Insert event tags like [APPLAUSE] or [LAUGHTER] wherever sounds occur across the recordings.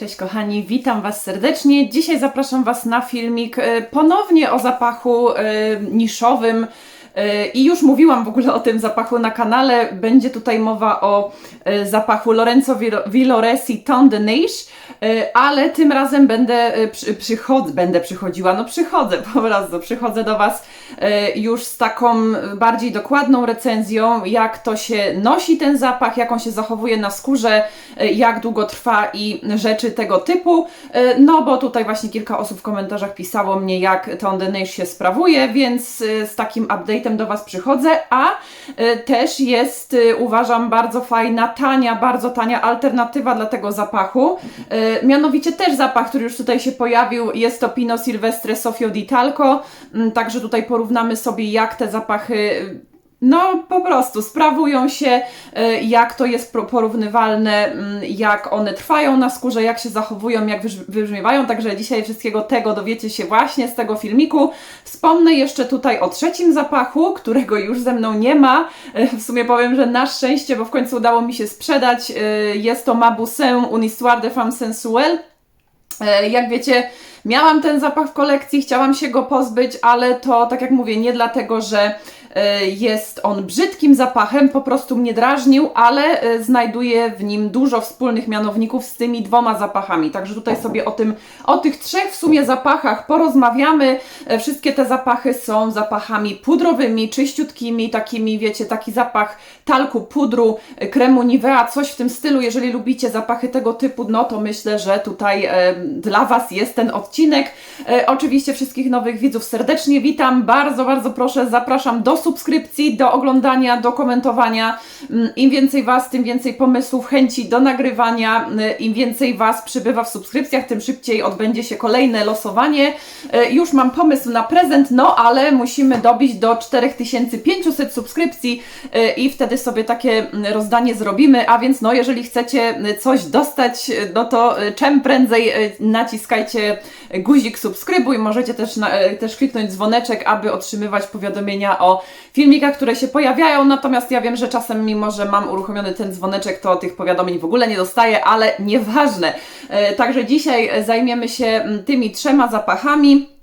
Cześć kochani, witam Was serdecznie. Dzisiaj zapraszam Was na filmik e, ponownie o zapachu e, niszowym. E, I już mówiłam w ogóle o tym zapachu na kanale. Będzie tutaj mowa o e, zapachu Lorenzo Villoresi Ton Neige, e, ale tym razem będę, przy, przychod- będę przychodziła, no przychodzę po prostu, przychodzę do Was już z taką bardziej dokładną recenzją, jak to się nosi ten zapach, jak on się zachowuje na skórze, jak długo trwa i rzeczy tego typu. No bo tutaj właśnie kilka osób w komentarzach pisało mnie, jak Ton Neige się sprawuje, więc z takim do Was przychodzę, a e, też jest, e, uważam, bardzo fajna, tania, bardzo tania alternatywa dla tego zapachu. E, Mianowicie też zapach, który już tutaj się pojawił, jest to Pino Silvestre Sofio di Talco, Mm, także tutaj porównamy sobie, jak te zapachy no, po prostu sprawują się, e, jak to jest porównywalne, mm, jak one trwają na skórze, jak się zachowują, jak wybrzmiewają. Także dzisiaj wszystkiego tego dowiecie się właśnie z tego filmiku. Wspomnę jeszcze tutaj o trzecim zapachu, którego już ze mną nie ma. E, W sumie powiem, że na szczęście, bo w końcu udało mi się sprzedać. E, Jest to Mabussin une histoire de femme sensuelle. Jak wiecie, miałam ten zapach w kolekcji, chciałam się go pozbyć, ale to, tak jak mówię, nie dlatego, że jest on brzydkim zapachem, po prostu mnie drażnił, ale e, znajduję w nim dużo wspólnych mianowników z tymi dwoma zapachami. Także tutaj sobie o tym, o tych trzech w sumie zapachach porozmawiamy. E, Wszystkie te zapachy są zapachami pudrowymi, czyściutkimi, takimi, wiecie, taki zapach talku, pudru, e, kremu Nivea, coś w tym stylu. Jeżeli lubicie zapachy tego typu, no to myślę, że tutaj e, dla Was jest ten odcinek. E, oczywiście wszystkich nowych widzów serdecznie witam. Bardzo, bardzo proszę, zapraszam do subskrypcji, do oglądania, do komentowania. Mm, Im więcej Was, tym więcej pomysłów, chęci do nagrywania. Y, Im więcej Was przybywa w subskrypcjach, tym szybciej odbędzie się kolejne losowanie. E, Już mam pomysł na prezent, no ale musimy dobić do 4500 subskrypcji e, i wtedy sobie takie mm, rozdanie zrobimy. A więc, no, jeżeli chcecie y, coś dostać, y, no to y, czym prędzej y, naciskajcie guzik subskrybuj. Możecie też, na, też kliknąć dzwoneczek, aby otrzymywać powiadomienia o filmikach, które się pojawiają. Natomiast ja wiem, że czasem, mimo że mam uruchomiony ten dzwoneczek, to tych powiadomień w ogóle nie dostaję, ale nieważne. E, Także dzisiaj e, zajmiemy się tymi trzema zapachami.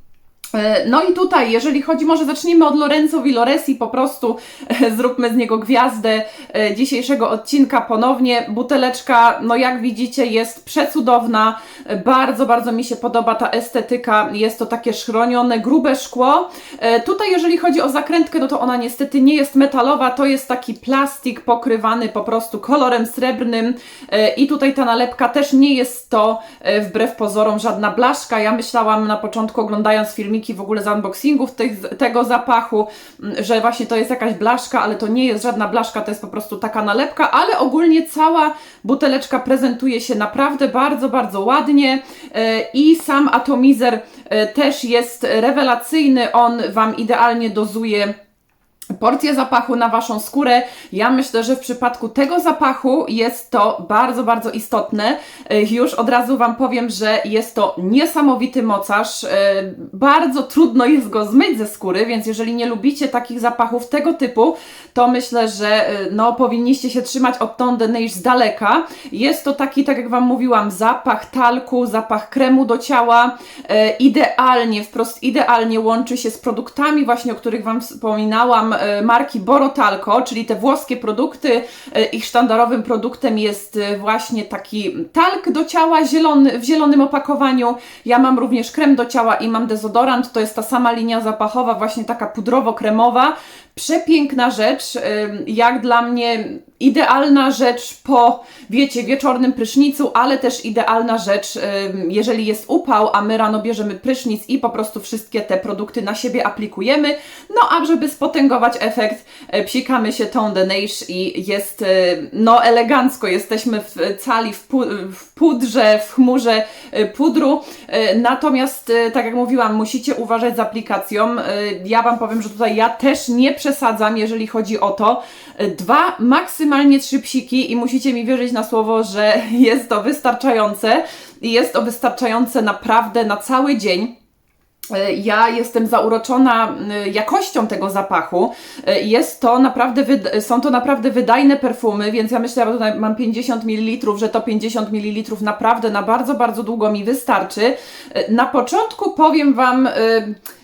E, No i tutaj, jeżeli chodzi, może zacznijmy od Lorenzo Villoresi, po prostu e, zróbmy z niego gwiazdę e, dzisiejszego odcinka ponownie. Buteleczka, no jak widzicie, jest przecudowna, bardzo, bardzo mi się podoba ta estetyka, jest to takie szronione, grube szkło. Tutaj, jeżeli chodzi o zakrętkę, no to ona niestety nie jest metalowa, to jest taki plastik pokrywany po prostu kolorem srebrnym i tutaj ta nalepka też nie jest to wbrew pozorom żadna blaszka. Ja myślałam na początku oglądając filmiki w ogóle z unboxingów tego zapachu, m, że właśnie to jest jakaś blaszka, ale to nie jest żadna blaszka, to jest po prostu taka nalepka, ale ogólnie cała buteleczka prezentuje się naprawdę bardzo, bardzo ładnie e, i sam atomizer e, też jest rewelacyjny, on Wam idealnie dozuje porcję zapachu na Waszą skórę. Ja myślę, że w przypadku tego zapachu jest to bardzo, bardzo istotne. E, Już od razu Wam powiem, że jest to niesamowity mocarz. E, Bardzo trudno jest go zmyć ze skóry, więc jeżeli nie lubicie takich zapachów tego typu, to myślę, że e, no, powinniście się trzymać od Ton de Neige z daleka. Jest to taki, tak jak Wam mówiłam, zapach talku, zapach kremu do ciała. Idealnie, wprost idealnie łączy się z produktami właśnie, o których Wam wspominałam, marki Borotalco, czyli te włoskie produkty. E, Ich sztandarowym produktem jest e, właśnie taki talk do ciała zielony, w zielonym opakowaniu. Ja mam również krem do ciała i mam dezodorant. To jest ta sama linia zapachowa, właśnie taka pudrowo-kremowa. Przepiękna rzecz, jak dla mnie idealna rzecz po, wiecie, wieczornym prysznicu, ale też idealna rzecz, jeżeli jest upał, a my rano bierzemy prysznic i po prostu wszystkie te produkty na siebie aplikujemy. No a żeby spotęgować efekt, e, psikamy się Ton de Neige i jest, e, no elegancko, jesteśmy w cali, w, w pudrze, w chmurze e, pudru. E, Natomiast, e, tak jak mówiłam, musicie uważać z aplikacją. Ja Wam powiem, że tutaj ja też nie przesadzam, jeżeli chodzi o to. Dwa, maksymalnie trzy psiki i musicie mi wierzyć na słowo, że [LAUGHS] jest to wystarczające jest to wystarczające naprawdę na cały dzień. E, ja jestem zauroczona e, jakością tego zapachu. E, jest to naprawdę, są to naprawdę wydajne perfumy, więc ja myślę, że tutaj mam 50 ml, że to 50 ml naprawdę na bardzo, bardzo długo mi wystarczy. Na początku powiem Wam,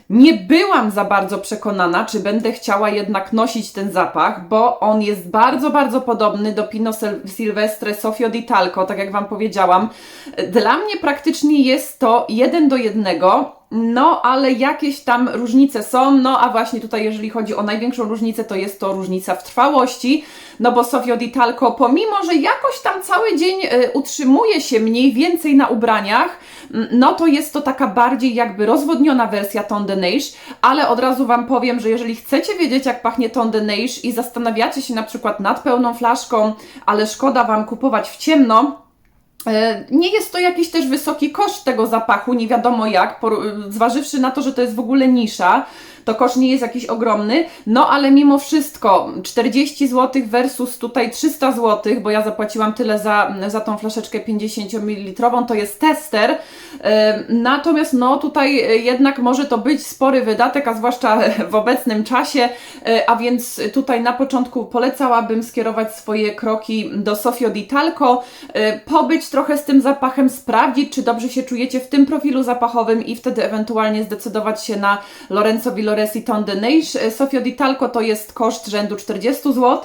nie byłam za bardzo przekonana, czy będę chciała jednak nosić ten zapach, bo on jest bardzo, bardzo podobny do Pino Silvestre Sofio di Talco, tak jak Wam powiedziałam. Dla mnie praktycznie jest to jeden do jednego no, ale jakieś tam różnice są. No, a właśnie tutaj, jeżeli chodzi o największą różnicę, to jest to różnica w trwałości. No bo Sofio Di Talco, pomimo że jakoś tam cały dzień y, utrzymuje się mniej więcej na ubraniach, no to jest to taka bardziej jakby rozwodniona wersja Ton de Neige, ale od razu Wam powiem, że jeżeli chcecie wiedzieć, jak pachnie Ton de Neige i zastanawiacie się na przykład nad pełną flaszką, ale szkoda Wam kupować w ciemno, nie jest to jakiś też wysoki koszt tego zapachu, nie wiadomo jak, zważywszy na to, że to jest w ogóle nisza, to koszt nie jest jakiś ogromny, no ale mimo wszystko 40 zł versus tutaj 300 zł, bo ja zapłaciłam tyle za, za tą flaszeczkę 50 ml, to jest tester, natomiast no tutaj jednak może to być spory wydatek, a zwłaszcza [LAUGHS] w obecnym czasie, e, a więc tutaj na początku polecałabym skierować swoje kroki do Sofio di Talco, e, pobyć trochę z tym zapachem, sprawdzić, czy dobrze się czujecie w tym profilu zapachowym i wtedy ewentualnie zdecydować się na Lorenzo Villor Flores i Ton de Neige. Sofio di Talco to jest koszt rzędu 40 zł.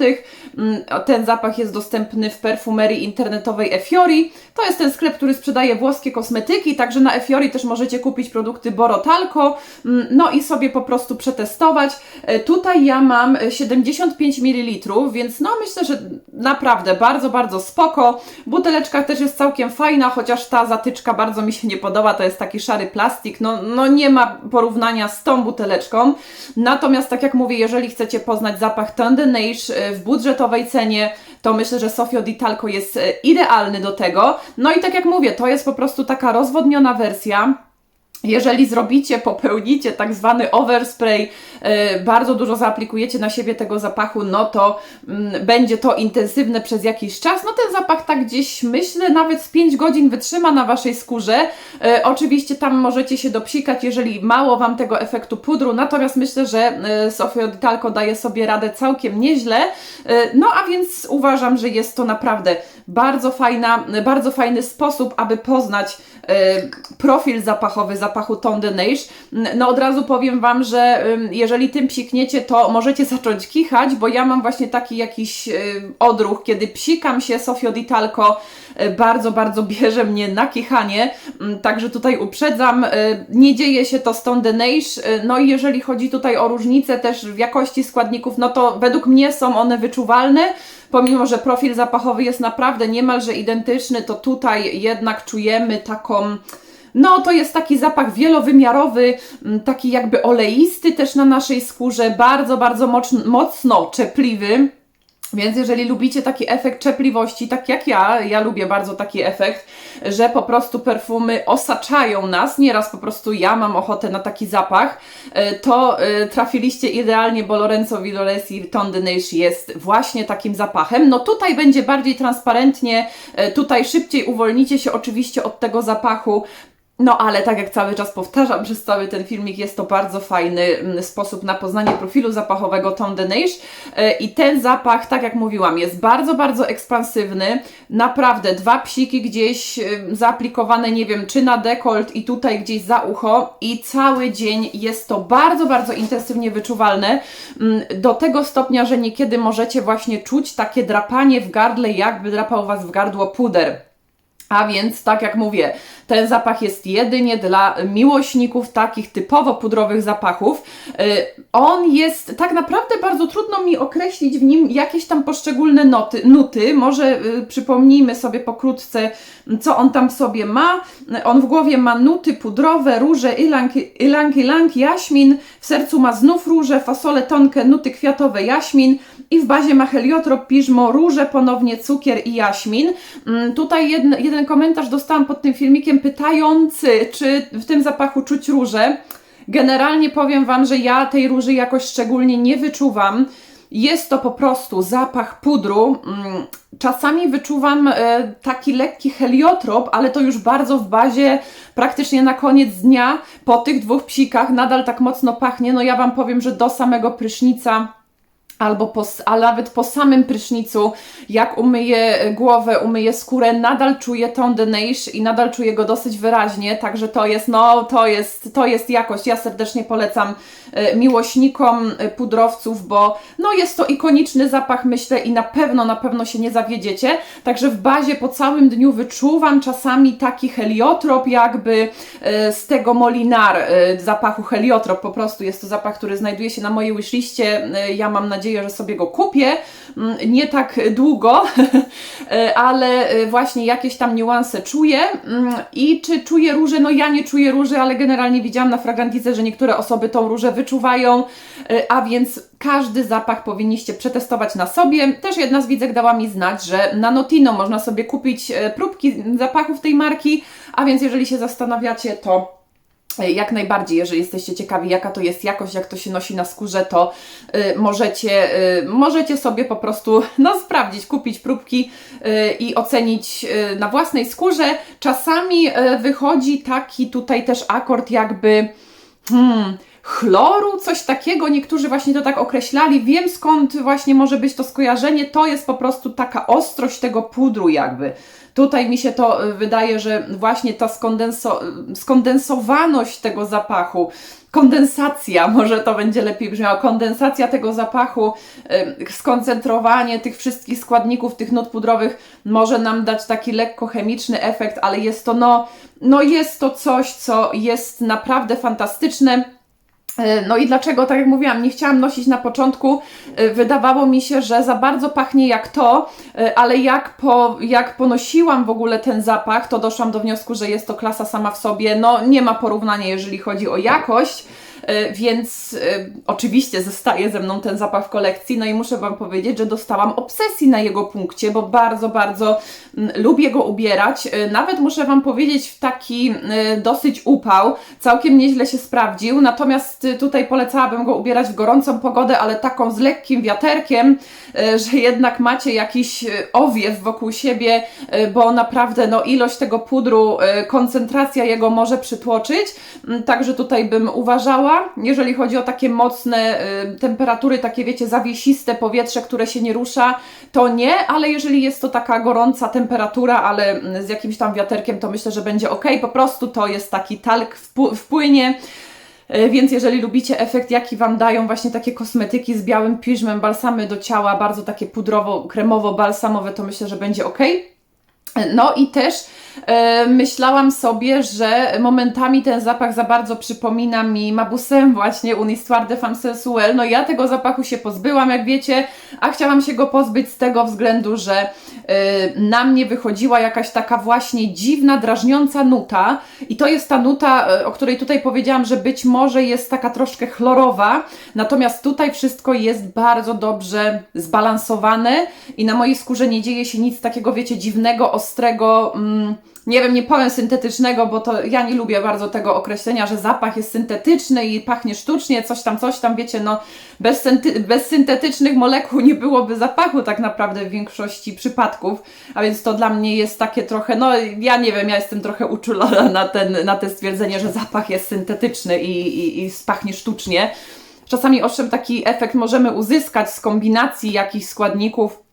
Mm, ten zapach jest dostępny w perfumerii internetowej Efiori. To jest ten sklep, który sprzedaje włoskie kosmetyki, także na Efiori też możecie kupić produkty Boro Talco, mm, no i sobie po prostu przetestować. E, tutaj ja mam 75 ml, więc no myślę, że naprawdę bardzo, bardzo spoko. Buteleczka też jest całkiem fajna, chociaż ta zatyczka bardzo mi się nie podoba, to jest taki szary plastik, no, no nie ma porównania z tą buteleczką. Natomiast, tak jak mówię, jeżeli chcecie poznać zapach Tendenage e, w budżetowej cenie, to myślę, że Sofio Di Talco jest e, idealny do tego. No i tak jak mówię, to jest po prostu taka rozwodniona wersja jeżeli zrobicie, popełnicie tak zwany overspray, yy, bardzo dużo zaaplikujecie na siebie tego zapachu, no to yy, będzie to intensywne przez jakiś czas. No ten zapach tak gdzieś, myślę, nawet z 5 godzin wytrzyma na Waszej skórze. Yy, oczywiście tam możecie się dopsikać, jeżeli mało Wam tego efektu pudru, natomiast myślę, że Sofio Di Talco daje sobie radę całkiem nieźle. No a więc uważam, że jest to naprawdę bardzo fajna, bardzo fajny sposób, aby poznać yy, profil zapachowy, zapachu Tom de Neige. No od razu powiem Wam, że jeżeli tym psikniecie, to możecie zacząć kichać, bo ja mam właśnie taki jakiś odruch, kiedy psikam się Sofio di Talco, y, bardzo, bardzo bierze mnie na kichanie, także tutaj uprzedzam, nie dzieje się to z Tom de Neige, y, no i jeżeli chodzi tutaj o różnicę też w jakości składników, no to według mnie są one wyczuwalne, pomimo, że profil zapachowy jest naprawdę niemalże identyczny, to tutaj jednak czujemy taką no, to jest taki zapach wielowymiarowy, mm, taki jakby oleisty też na naszej skórze, bardzo, bardzo mocno, mocno czepliwy. Więc jeżeli lubicie taki efekt czepliwości, tak jak ja, ja lubię bardzo taki efekt, że po prostu perfumy osaczają nas, nieraz po prostu ja mam ochotę na taki zapach, e, to e, trafiliście idealnie, bo Lorenzo Villoresi Ton de Neige jest właśnie takim zapachem. No tutaj będzie bardziej transparentnie, e, tutaj szybciej uwolnicie się oczywiście od tego zapachu, no ale tak jak cały czas powtarzam przez cały ten filmik, jest to bardzo fajny mm, sposób na poznanie profilu zapachowego Tom de Neige e, i ten zapach, tak jak mówiłam, jest bardzo, bardzo ekspansywny. Naprawdę, dwa psiki gdzieś zaaplikowane, nie wiem, czy na dekolt i tutaj gdzieś za ucho i cały dzień jest to bardzo, bardzo intensywnie wyczuwalne mm, do tego stopnia, że niekiedy możecie właśnie czuć takie drapanie w gardle, jakby drapał Was w gardło puder. A więc, tak jak mówię, ten zapach jest jedynie dla miłośników takich typowo pudrowych zapachów. Y, on jest tak naprawdę bardzo trudno mi określić w nim jakieś tam poszczególne noty, nuty. Może y, przypomnijmy sobie pokrótce, co on tam w sobie ma. On w głowie ma nuty pudrowe, róże, ilang, ilang, ilang, jaśmin. W sercu ma znów róże, fasole tonkę, nuty kwiatowe, jaśmin. I w bazie ma heliotrop, piżmo, róże, ponownie cukier i jaśmin. Mm, tutaj jeden, jeden komentarz dostałam pod tym filmikiem pytający, czy w tym zapachu czuć róże. Generalnie powiem Wam, że ja tej róży jakoś szczególnie nie wyczuwam. jest to po prostu zapach pudru. Mm, Czasami wyczuwam e, taki lekki heliotrop, ale to już bardzo w bazie, praktycznie na koniec dnia, po tych dwóch psikach nadal tak mocno pachnie. No ja Wam powiem, że do samego prysznica albo po, a nawet po samym prysznicu, jak umyję głowę, umyję skórę, nadal czuję tą Deneish i nadal czuję go dosyć wyraźnie, także to jest, no, to jest, to jest jakość. Ja serdecznie polecam e, miłośnikom e, pudrowców, bo no jest to ikoniczny zapach, myślę, i na pewno, na pewno się nie zawiedziecie. Także w bazie po całym dniu wyczuwam czasami taki heliotrop, jakby e, z tego Molinar zapachu heliotrop. Po prostu jest to zapach, który znajduje się na mojej wishliście. Ja mam nadzieję, nadzieję, że sobie go kupię. Mm, nie tak długo, [LAUGHS] ale właśnie jakieś tam niuanse czuję. Mm, I czy czuję róże? No ja nie czuję róży, ale generalnie widziałam na fragrantice, że niektóre osoby tą różę wyczuwają, a więc każdy zapach powinniście przetestować na sobie. Też jedna z widzek dała mi znać, że na Notino można sobie kupić e, próbki zapachów tej marki, a więc jeżeli się zastanawiacie, to jak najbardziej, jeżeli jesteście ciekawi, jaka to jest jakość, jak to się nosi na skórze, to y, możecie, y, możecie sobie po prostu no, sprawdzić, kupić próbki y, i ocenić y, na własnej skórze. Czasami y, wychodzi taki tutaj też akord jakby hmm, chloru, coś takiego. Niektórzy właśnie to tak określali. Wiem skąd właśnie może być to skojarzenie. To jest po prostu taka ostrość tego pudru jakby. Tutaj mi się to y, wydaje, że właśnie ta skondenso skondensowaność tego zapachu, kondensacja, może to będzie lepiej brzmiało, kondensacja tego zapachu, y, skoncentrowanie tych wszystkich składników, tych nut pudrowych może nam dać taki lekko chemiczny efekt, ale jest to no, no jest to coś, co jest naprawdę fantastyczne no i dlaczego, tak jak mówiłam, nie chciałam nosić na początku, e, wydawało mi się, że za bardzo pachnie jak to, e, ale jak, po, jak ponosiłam w ogóle ten zapach, to doszłam do wniosku, że jest to klasa sama w sobie, no nie ma porównania, jeżeli chodzi o jakość, E, więc e, oczywiście zostaje ze mną ten zapach w kolekcji, no i muszę Wam powiedzieć, że dostałam obsesji na jego punkcie, bo bardzo, bardzo mm, lubię go ubierać. E, nawet muszę Wam powiedzieć, w taki dosyć upał, całkiem nieźle się sprawdził, natomiast tutaj polecałabym go ubierać w gorącą pogodę, ale taką z lekkim wiaterkiem, że jednak macie jakiś owiew wokół siebie, bo naprawdę no, ilość tego pudru, koncentracja jego może przytłoczyć, mm, także tutaj bym uważała, jeżeli chodzi o takie mocne y, temperatury, takie wiecie, zawiesiste powietrze, które się nie rusza, to nie, ale jeżeli jest to taka gorąca temperatura, ale mm, z jakimś tam wiaterkiem, to myślę, że będzie ok. Po prostu to jest taki talk wpłynie. Y, więc jeżeli lubicie efekt, jaki Wam dają właśnie takie kosmetyki z białym piżmem, balsamy do ciała, bardzo takie pudrowo-kremowo-balsamowe, to myślę, że będzie ok. No i też myślałam sobie, że momentami ten zapach za bardzo przypomina mi Mabusem właśnie Unhistoire de Femme Sensuelle. No ja tego zapachu się pozbyłam, jak wiecie, a chciałam się go pozbyć z tego względu, że e, na mnie wychodziła jakaś taka właśnie dziwna, drażniąca nuta i to jest ta nuta, e, o której tutaj powiedziałam, że być może jest taka troszkę chlorowa, natomiast tutaj wszystko jest bardzo dobrze zbalansowane i na mojej skórze nie dzieje się nic takiego, wiecie, dziwnego, ostrego, mm, nie wiem, nie powiem syntetycznego, bo to ja nie lubię bardzo tego określenia, że zapach jest syntetyczny i pachnie sztucznie, coś tam, coś tam, wiecie, no bez, bez syntetycznych molekuł nie byłoby zapachu tak naprawdę w większości przypadków, a więc to dla mnie jest takie trochę, no ja nie wiem, ja jestem trochę uczulona na, ten, na te stwierdzenie, że zapach jest syntetyczny i, i, i pachnie sztucznie. Czasami owszem taki efekt możemy uzyskać z kombinacji jakichś składników,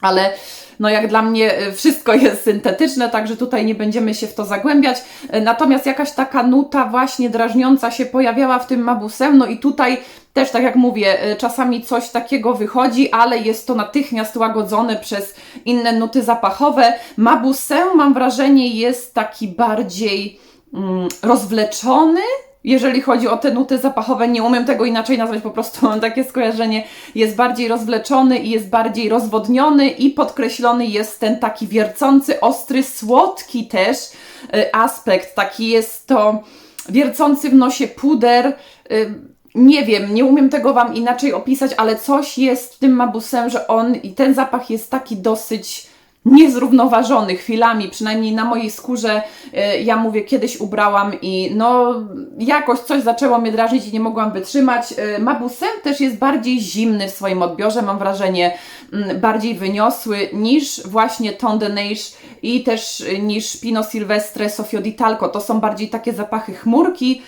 ale no jak dla mnie y, wszystko jest syntetyczne, także tutaj nie będziemy się w to zagłębiać. Y, natomiast jakaś taka nuta właśnie drażniąca się pojawiała w tym mabusem, no i tutaj też tak jak mówię, y, czasami coś takiego wychodzi, ale jest to natychmiast łagodzone przez inne nuty zapachowe. Mabusem mam wrażenie jest taki bardziej mm, rozwleczony, jeżeli chodzi o te nuty zapachowe, nie umiem tego inaczej nazwać, po prostu mam takie skojarzenie, jest bardziej rozwleczony i jest bardziej rozwodniony i podkreślony jest ten taki wiercący, ostry, słodki też y, aspekt, taki jest to wiercący w nosie puder, y, nie wiem, nie umiem tego Wam inaczej opisać, ale coś jest w tym mabusem, że on i ten zapach jest taki dosyć niezrównoważony chwilami, przynajmniej na mojej skórze. e, Ja mówię, kiedyś ubrałam i no jakoś coś zaczęło mnie drażnić i nie mogłam wytrzymać. E, Mabusem też jest bardziej zimny w swoim odbiorze, mam wrażenie, mm, bardziej wyniosły niż właśnie Ton i też e, niż Pino Silvestre Sofio di Talco. To są bardziej takie zapachy chmurki,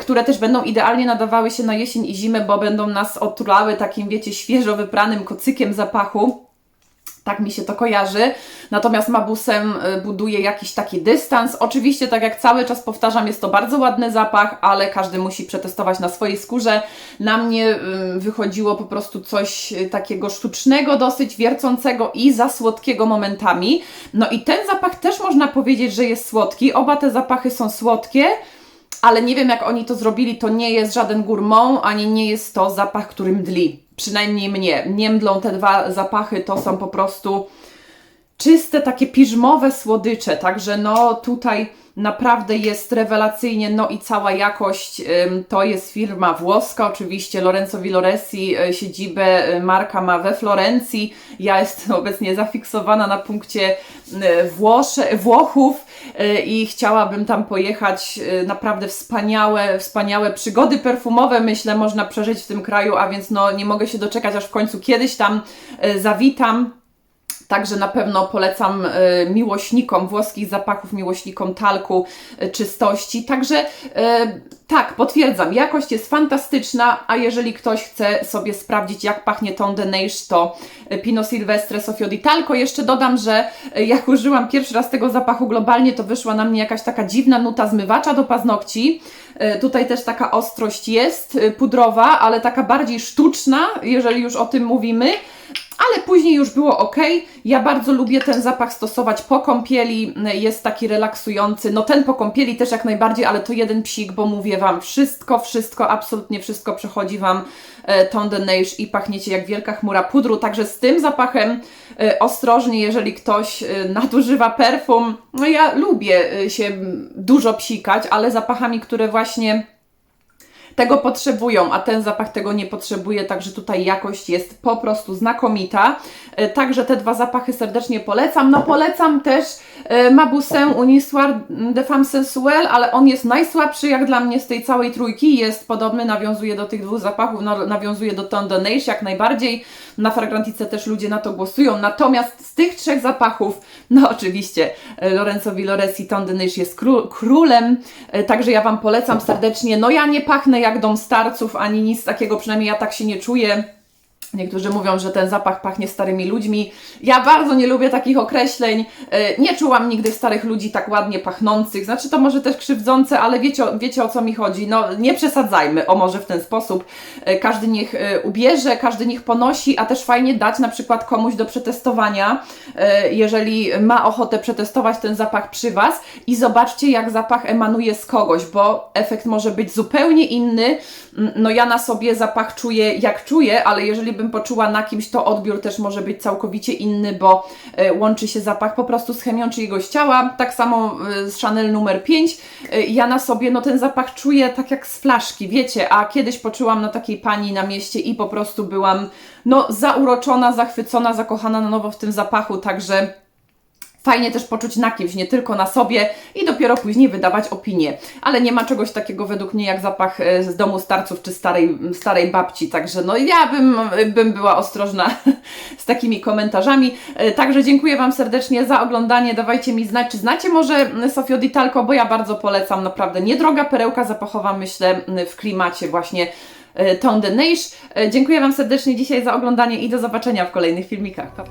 które też będą idealnie nadawały się na jesień i zimę, bo będą nas otulały takim, wiecie, świeżo wypranym kocykiem zapachu. Tak mi się to kojarzy. Natomiast Mabusem y, buduje jakiś taki dystans. Oczywiście, tak jak cały czas powtarzam, jest to bardzo ładny zapach, ale każdy musi przetestować na swojej skórze. Na mnie y, wychodziło po prostu coś y, takiego sztucznego, dosyć wiercącego i za słodkiego momentami. No i ten zapach też można powiedzieć, że jest słodki. Oba te zapachy są słodkie ale nie wiem jak oni to zrobili, to nie jest żaden gourmand, ani nie jest to zapach, który mdli. Przynajmniej mnie. Nie mdlą te dwa zapachy, to są po prostu czyste, takie piżmowe słodycze, także no tutaj naprawdę jest rewelacyjnie, no i cała jakość, to jest firma włoska. Oczywiście, Lorenzo Villoresi, y, siedzibę y, marka ma we Florencji, ja jestem [LAUGHS] obecnie zafiksowana na punkcie y, Włosze, Włochów i chciałabym tam pojechać, naprawdę wspaniałe, wspaniałe przygody perfumowe, myślę, można przeżyć w tym kraju, a więc no nie mogę się doczekać, aż w końcu kiedyś tam zawitam. Także na pewno polecam y, miłośnikom włoskich zapachów, miłośnikom talku, y, czystości. Także y, tak, potwierdzam, jakość jest fantastyczna, a jeżeli ktoś chce sobie sprawdzić, jak pachnie Ton de to Pino Silvestre Sofio di Talco. Jeszcze dodam, że jak użyłam pierwszy raz tego zapachu globalnie, to wyszła na mnie jakaś taka dziwna nuta zmywacza do paznokci. Y, Tutaj też taka ostrość jest y, pudrowa, ale taka bardziej sztuczna, jeżeli już o tym mówimy ale później już było ok. Ja bardzo lubię ten zapach stosować po kąpieli, jest taki relaksujący. No ten po kąpieli też jak najbardziej, ale to jeden psik, bo mówię Wam, wszystko, wszystko, absolutnie wszystko przechodzi Wam e, Ton Neige i pachniecie jak wielka chmura pudru, także z tym zapachem e, ostrożnie, jeżeli ktoś e, nadużywa perfum. No ja lubię e, się dużo psikać, ale zapachami, które właśnie właśnie tego potrzebują, a ten zapach tego nie potrzebuje, także tutaj jakość jest po prostu znakomita. E, Także te dwa zapachy serdecznie polecam. No polecam też e, Mabussin Unissoir de Femme Sensuelle, ale on jest najsłabszy jak dla mnie z tej całej trójki. Jest podobny, nawiązuje do tych dwóch zapachów, no, nawiązuje do Ton de Neige jak najbardziej. Na Fragrantice też ludzie na to głosują. Natomiast z tych trzech zapachów, no oczywiście e, Lorenzo Villoresi Ton de Neige jest kró- królem, także ja Wam polecam serdecznie. No ja nie pachnę jak dom starców, ani nic takiego, przynajmniej ja tak się nie czuję. Niektórzy mówią, że ten zapach pachnie starymi ludźmi. Ja bardzo nie lubię takich określeń. E, Nie czułam nigdy starych ludzi tak ładnie pachnących. Znaczy to może też krzywdzące, ale wiecie, wiecie o co mi chodzi. No nie przesadzajmy, o może w ten sposób. E, Każdy niech e, ubierze, każdy niech ponosi, a też fajnie dać na przykład komuś do przetestowania, jeżeli ma ochotę przetestować ten zapach przy Was i zobaczcie jak zapach emanuje z kogoś, bo efekt może być zupełnie inny. Mm, No ja na sobie zapach czuję jak czuję, ale jeżeli bym poczuła na kimś, to odbiór też może być całkowicie inny, bo e, łączy się zapach po prostu z chemią czyjegoś ciała. Tak samo e, z Chanel numer 5. E, ja na sobie no ten zapach czuję tak jak z flaszki, wiecie, a kiedyś poczułam na takiej pani na mieście i po prostu byłam no zauroczona, zachwycona, zakochana na nowo w tym zapachu, także Fajnie też poczuć na kimś, nie tylko na sobie i dopiero później wydawać opinię. Ale nie ma czegoś takiego według mnie jak zapach e, z domu starców czy starej, starej babci, także no ja bym, bym była ostrożna [LAUGHS] z takimi komentarzami. E, Także dziękuję Wam serdecznie za oglądanie. Dawajcie mi znać, czy znacie może Sofio Di Talco, bo ja bardzo polecam, naprawdę niedroga perełka zapachowa, myślę, w klimacie właśnie e, Ton de Neige. E, Dziękuję Wam serdecznie dzisiaj za oglądanie i do zobaczenia w kolejnych filmikach. Pa.